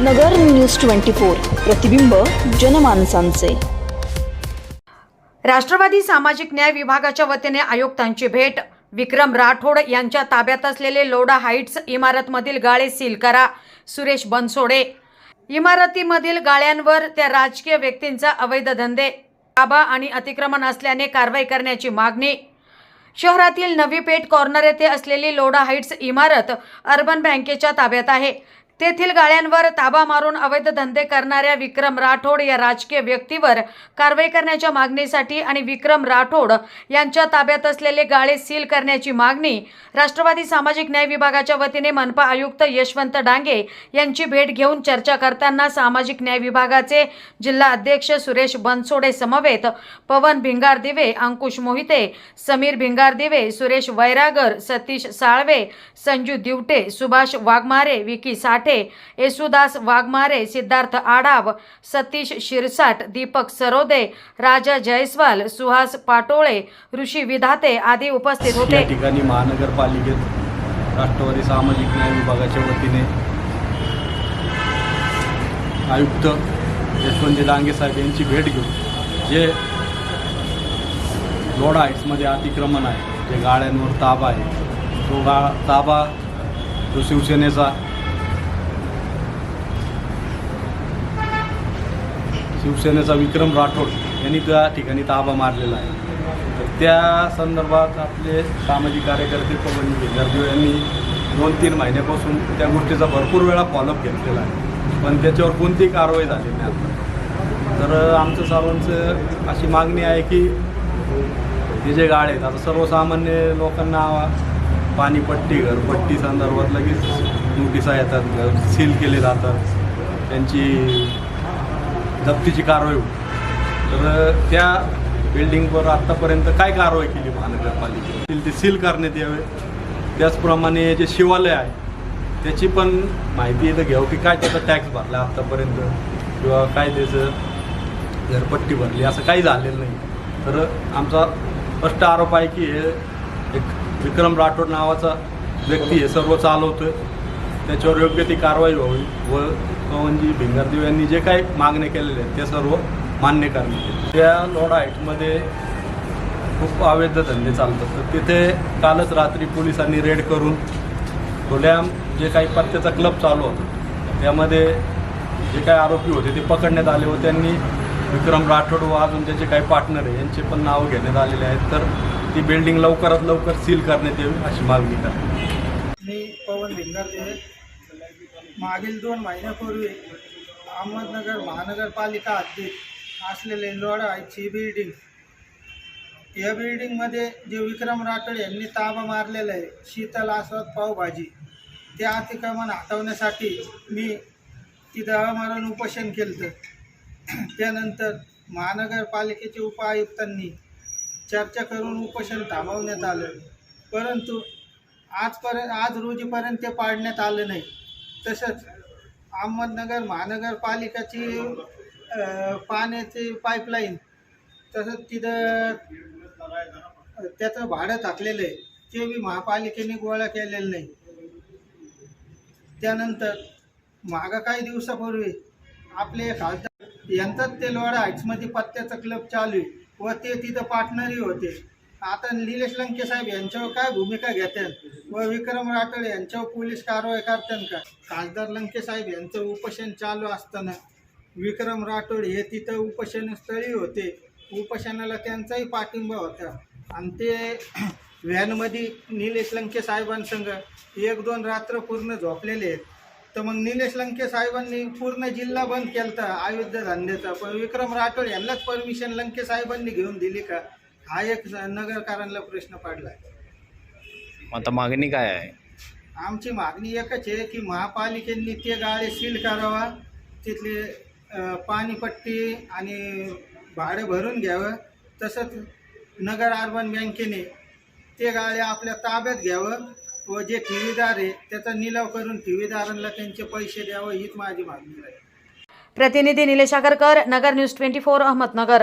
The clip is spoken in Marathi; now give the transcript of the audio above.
नगर न्यूज ट्वेंटी फोर प्रतिबिंब जनमानसांचे. राष्ट्रवादी सामाजिक न्याय विभागाच्या वतीने आयुक्तांची भेट. विक्रम राठोड यांच्या ताब्यात असलेले लोडा हाईट्स इमारतमधील गाळे सील करा सुरेश बनसोडे. इमारतीमधील गाळ्यांवर त्या राजकीय व्यक्तींचा अवैध धंदे ताबा आणि अतिक्रमण असल्याने कारवाई करण्याची मागणी. शहरातील नवी पेठ कॉर्नर येथे असलेली लोडा हाईट्स इमारत अर्बन बँकेच्या ताब्यात आहे. तेथील गाळ्यांवर ताबा मारून अवैध धंदे करणाऱ्या विक्रम राठोड या राजकीय व्यक्तीवर कारवाई करण्याच्या मागणीसाठी आणि विक्रम राठोड यांच्या ताब्यात असलेले गाळे सील करण्याची मागणी राष्ट्रवादी सामाजिक न्याय विभागाच्या वतीने मनपा आयुक्त यशवंत डांगे यांची भेट घेऊन चर्चा करताना सामाजिक न्याय विभागाचे जिल्हा अध्यक्ष सुरेश बनसोडे समवेत पवन भिंगार दिवे अंकुश मोहिते समीर भिंगार दिवे सुरेश वैरागर सतीश साळवे संजू दिवटे सुभाष वाघमारे विकी साठे येसुदास वाघमारे सिद्धार्थ आढाव सतीश शिरसाट दीपक सरोदे राजा जयस्वाल सुहास पाटोळे ऋषी विधाते आदी उपस्थित होते या ठिकाणी महानगरपालिकेत राष्ट्रवादी सामाजिक न्याय विभागाच्या वतीने आयुक्त यशवंत डांगे साहेब यांची भेट घेऊन जे लोडा हाईट्समध्ये अतिक्रमण आहे जे गाड्यांवर ताबा आहे तो गा ताबा जो शिवसेनेचा शिवसेनेचा विक्रम राठोड यांनी त्या ठिकाणी ताबा मारलेला आहे. तर त्या संदर्भात आपले सामाजिक कार्यकर्ते पवन भिगरदेव यांनी दोन तीन महिन्यापासून त्या गोष्टीचा भरपूर वेळा फॉलोअप घेतलेला आहे. पण त्याच्यावर कोणतीही कारवाई झाली नाही आता. तर आमचं सर्वांचं अशी मागणी आहे की हे जे गाळे आहेत. आता सर्वसामान्य लोकांना पाणीपट्टी घरपट्टी संदर्भात लगेच नोटिसा येतात घर सील केले जातात. त्यांची जप्तीची कारवाई होती. तर त्या बिल्डिंगवर आत्तापर्यंत काय कारवाई केली महानगरपालिकेतील ते सील करण्यात यावे. त्याचप्रमाणे जे शिवालय आहे त्याची पण माहिती इथं घ्यावं की काय त्याचा टॅक्स भरला आत्तापर्यंत किंवा काय त्याचं घरपट्टी भरली असं काही झालेलं नाही. तर आमचा स्पष्ट आरोप आहे की हे एक विक्रम राठोड नावाचा व्यक्ती हे सर्व चालवतोय. त्याच्यावर योग्य ती कारवाई व्हावी व पवनजी भिंगरदेव यांनी जे काही मागण्या केलेल्या आहेत ते सर्व मान्य करण्यात त्या लोड हाईटमध्ये खूप अवैध धंदे चालतात. तर तिथे कालच रात्री पोलिसांनी रेड करून धुल्याम जे काही पत्त्याचा क्लब चालू होता त्यामध्ये जे काही आरोपी होते ते पकडण्यात आले व त्यांनी विक्रम राठोड व अजून त्याचे काही पार्टनर आहे यांचे पण नाव घेण्यात आलेले आहेत. तर ती बिल्डिंग लवकरात लवकर सील करण्यात येईल अशी मागणी करते मी पवन भिंगरदेव मागील दोन महिन्यापूर्वी अहमदनगर महानगरपालिका हद्दीत असलेले लोडा बिल्डिंग या बिल्डिंगमध्ये जे विक्रम राठोड यांनी ताबा मारलेला आहे शीतल आस्वाद पावभाजी ते अतिक्रमण हटवण्यासाठी मी ती दवा मारून उपोषण केलं त्यानंतर महानगरपालिकेचे उपायुक्तांनी चर्चा करून उपोषण थांबवण्यात आलं. परंतु आजपर्यंत आज रोजीपर्यंत ते पाडण्यात आलं नाही. तसंच अहमदनगर महानगरपालिकाची पाण्याची पाईपलाईन तसंच तिथं त्याचं भाडं टाकलेलं आहे. ते बी महापालिकेने गोळा केलेलं नाही. त्यानंतर मागं काही दिवसापूर्वी आपले खासदार यांचाच ते लोडा हाईट्समध्ये पत्त्याचा क्लब चालू आहे. व ते तिथं पार्टनरही होते. आता निलेश लंके साहेब यांच्यावर काय भूमिका घेतात व विक्रम राठोड यांच्यावर पोलीस कारवाई करतात का? खासदार लंके साहेब यांचं उपोषण चालू असताना विक्रम राठोड हे तिथं उपोषणस्थळी होते. उपोषणाला त्यांचाही पाठिंबा होता. आणि ते व्हॅनमध्ये निलेश लंके साहेबांसंग एक दोन रात्र पूर्ण झोपलेले आहेत. तर मग निलेश लंके साहेबांनी पूर्ण जिल्हा बंद केलता अयोध्या धंद्याचा. पण विक्रम राठोड यांनाच परमिशन लंके साहेबांनी घेऊन दिली का? हा एक नगरकारांना प्रश्न पडला. आता मागणी काय आहे? आमची मागणी एकच आहे की महापालिकेने ते गाळे सील करावा तिथले पाणीपट्टी आणि भाडे भरून घ्यावं तसंच नगर अर्बन बँकेने ते गाळे आपल्या ताब्यात घ्यावं व जे ठेवीदार आहे त्याचा निलाव करून ठेवीदारांना त्यांचे पैसे द्यावं हीच माझी मागणी आहे. प्रतिनिधी Nilesh Agarkar Nagar news twenty four Ahmednagar.